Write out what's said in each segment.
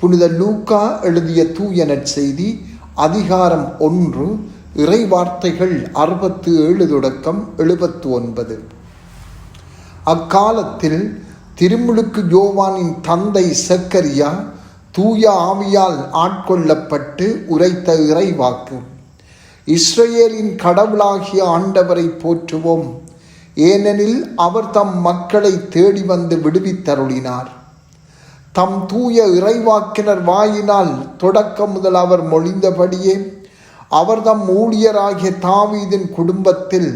புனித லூக்கா எழுதிய தூய நற்செய்தி அதிகாரம் ஒன்று இறை வார்த்தைகள் அறுபத்து ஏழு தொடக்கம் எழுபத்து ஒன்பது அக்காலத்தில் திருமுழுக்கு யோவானின் தந்தை சக்கரியா தூய ஆவியால் ஆட்கொள்ளப்பட்டு உரைத்த இறைவாக்கு இஸ்ரேலின் கடவுளாகிய ஆண்டவரை போற்றுவோம் ஏனெனில் அவர் தம் மக்களை தேடி வந்து விடுவித்தருளினார். தம் தூய இறைவாக்கினர் வாயினால் தொடக்க முதல் அவர் மொழிந்தபடியே அவர் தம் ஊழியராகிய தாவீதின் குடும்பத்தில்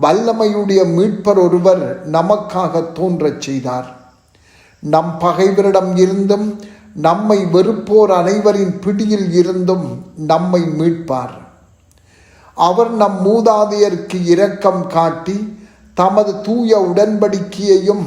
வல்லமையுடைய மீட்பர் ஒருவர் நமக்காக தோன்றச் செய்தார். நம் பகைவரிடம் இருந்தும் நம்மை வெறுப்போர் அனைவரின் பிடியில் இருந்தும் நம்மை மீட்பார். அவர் நம் மூதாதையருக்கு இரக்கம் காட்டி தமது தூய உடன்படிக்கையையும்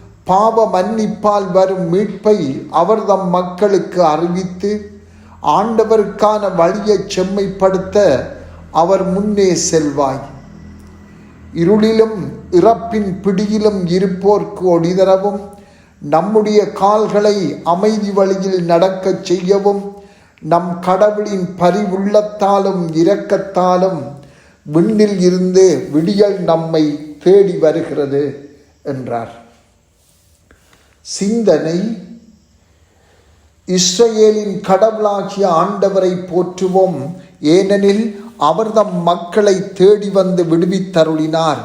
பாவ மன்னிப்பால் வரும் மீட்பை அவர் தம் மக்களுக்கு அறிவித்து ஆண்டவருக்கான வழியை செம்மைப்படுத்த அவர் முன்னே செல்வாய். இருளிலும் இறப்பின் பிடியிலும் இருப்போர்க்கு ஒளிதரவும் நம்முடைய கால்களை அமைதி வழியில் நடக்கச் செய்யவும் நம் கடவுளின் பரிவுள்ளத்தாலும் இரக்கத்தாலும் விண்ணில் இருந்து விடியல் நம்மை தேடி வருகிறது என்றார். சிந்தனை இஸ்ரேலின் கடவுளாகிய ஆண்டவரை போற்றுவோம். ஏனெனில் அவர்தம் மக்களை தேடி வந்து விடுவித்தருளினார்.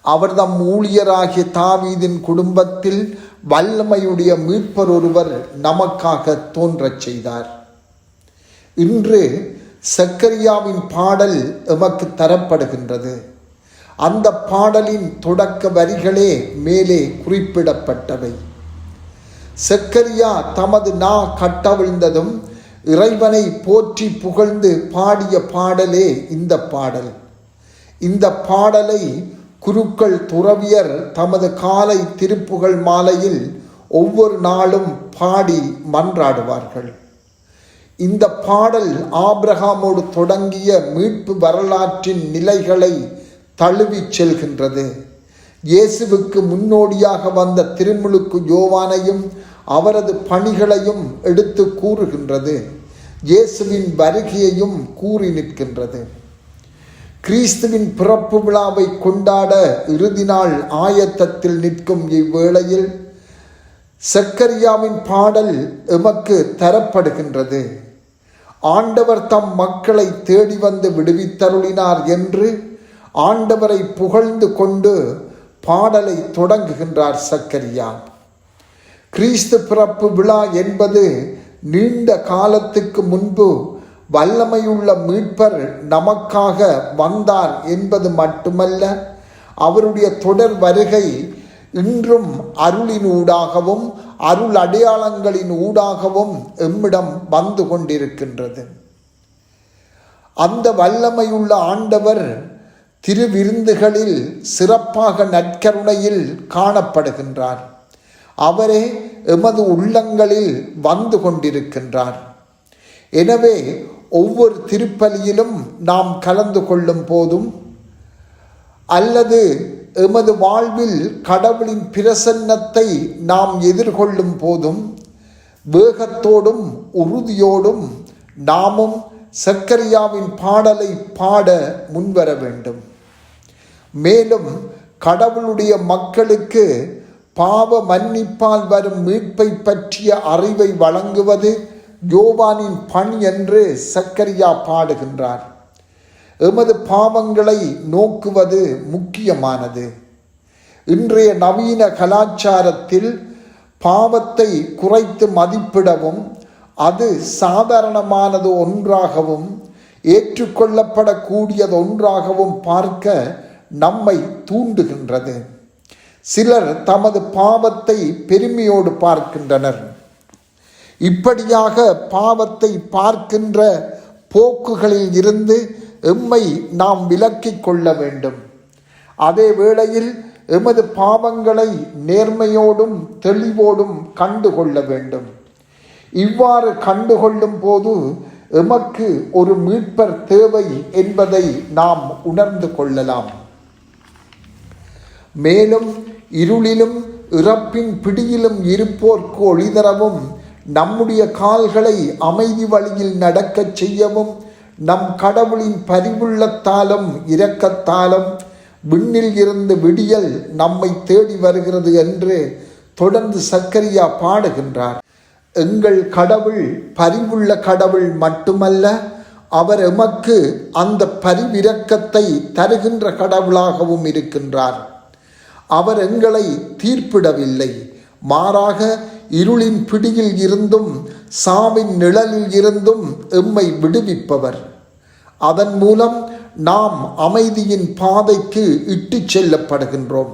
அவர்தம் ஊழியராகிய தாவீதின் குடும்பத்தில் வல்லமையுடைய மீட்பர் ஒருவர் நமக்காக தோன்றச் செய்தார். இன்று சக்கரியாவின் பாடல் எமக்கு தரப்படுகின்றது. அந்த பாடலின் தொடக்க வரிகளே மேலே குறிப்பிடப்பட்டவை. செக்கரியா தமது நா கட்டவிழ்ந்ததும் இறைவனை போற்றி புகழ்ந்து பாடிய பாடலே இந்த பாடல். இந்த பாடலை குருக்கள் துறவியர் தமது காலை திருப்புகழ் மாலையில் ஒவ்வொரு நாளும் பாடி மன்றாடுவார்கள். இந்த பாடல் ஆப்ரஹாமோடு தொடங்கிய மீட்பு வரலாற்றின் நிலைகளை தழுவிச் செல்கின்றது. இயேசுவுக்கு முன்னோடியாக வந்த திருமுழுக்கு யோவானையும் அவரது பணிகளையும் எடுத்து கூறுகின்றது. இயேசுவின் வருகையையும் கூறி நிற்கின்றது. கிறிஸ்துவின் பிறப்பு விழாவை கொண்டாட இறுதி நாள் ஆயத்தத்தில் நிற்கும் இவ்வேளையில் சக்கரியாவின் பாடல் எமக்கு தரப்படுகின்றது. ஆண்டவர் தம் மக்களை தேடி வந்து விடுவித்தருளினார் என்று ஆண்டவரை புகழ்ந்து கொண்டு பாடலை தொடங்குகின்றார் சக்கரியா கிறிஸ்து பிறப்பு விழா என்பது நீண்ட காலத்துக்கு முன்பு வல்லமையுள்ள மீட்பர் நமக்காக வந்தார் என்பது மட்டுமல்ல அவருடைய தொடர் வருகை இன்றும் அருளின் ஊடாகவும் அருள் அடையாளங்களின் ஊடாகவும் எம்மிடம் வந்து கொண்டிருக்கின்றது. அந்த வல்லமையுள்ள ஆண்டவர் திருவிருந்துகளில் சிறப்பாக நற்கருணையில் காணப்படுகின்றார் அவரே எமது உள்ளங்களில் வந்து கொண்டிருக்கின்றார். எனவே ஒவ்வொரு திருப்பலியிலும் நாம் கலந்து கொள்ளும் போதும் அல்லது எமது வாழ்வில் கடவுளின் பிரசன்னத்தை நாம் எதிர்கொள்ளும் போதும் வேகத்தோடும் உறுதியோடும் நாமும் சக்கரியாவின் பாடலை பாட முன்வர வேண்டும். மேலும் கடவுளுடைய மக்களுக்கு பாவ மன்னிப்பால் வரும் மீட்பை பற்றிய அறிவை வழங்குவது யோவானின் பணி என்று சக்கரியா பாடுகின்றார். எமது பாவங்களை நோக்குவது முக்கியமானது. இன்றைய நவீன கலாச்சாரத்தில் பாவத்தை குறைத்து மதிப்பிடவும் அது சாதாரணமானது ஒன்றாகவும் ஏற்றுக்கொள்ளப்படக்கூடியது ஒன்றாகவும் பார்க்க நம்மை தூண்டுகின்றது. சிலர் தமது பாவத்தை பெருமையோடு பார்க்கின்றனர். இப்படியாக பாவத்தை பார்க்கின்ற போக்குகளில் இருந்து எம்மை நாம் விலக்கிக் கொள்ள வேண்டும். அதே வேளையில் எமது பாவங்களை நேர்மையோடும் தெளிவோடும் கண்டுகொள்ள வேண்டும். இவ்வாறு கண்டுகொள்ளும் போது எமக்கு ஒரு மீட்பர் தேவை என்பதை நாம் உணர்ந்து கொள்ளலாம். மேலும் இருளிலும் இறப்பின் பிடியிலும் இருப்போர்க்கு ஒளிதரவும் நம்முடைய கால்களை அமைதி வழியில் நடக்கச் செய்யவும் நம் கடவுளின் பரிவுள்ளத்தாலும் இரக்கத்தாலும் விண்ணில் இருந்து விடியல் நம்மை தேடி வருகிறது என்று தொடர்ந்து சக்கரியா பாடுகின்றார். எங்கள் கடவுள் பரிவுள்ள கடவுள் மட்டுமல்ல அவர் எமக்கு அந்த பரிவிரக்கத்தை தருகின்ற கடவுளாகவும் இருக்கின்றார். அவர் எங்களை தீர்ப்பிடவில்லை. மாறாக இருளின் பிடியில் இருந்தும் சாவின் நிழலில் இருந்தும் எம்மை விடுவிப்பவர். அதன் மூலம் நாம் அமைதியின் பாதைக்கு இட்டுச் செல்லப்படுகின்றோம்.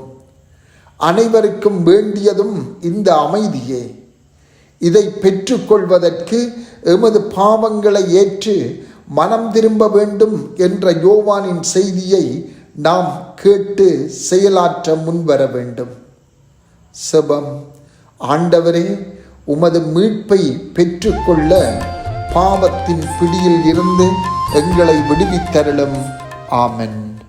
அனைவருக்கும் வேண்டியதும் இந்த அமைதியே. இதை பெற்றுக்கொள்வதற்கு எமது பாவங்களை ஏற்று மனம் திரும்ப வேண்டும் என்ற யோவானின் செய்தியை நாம் கேட்டு செயலாற்ற முன்வர வேண்டும். செபம் ஆண்டவரே உமது மீட்பை பெற்றுக்கொள்ள பாவத்தின் பிடியில் இருந்து எங்களை விடுவித்தருளும். ஆமென்.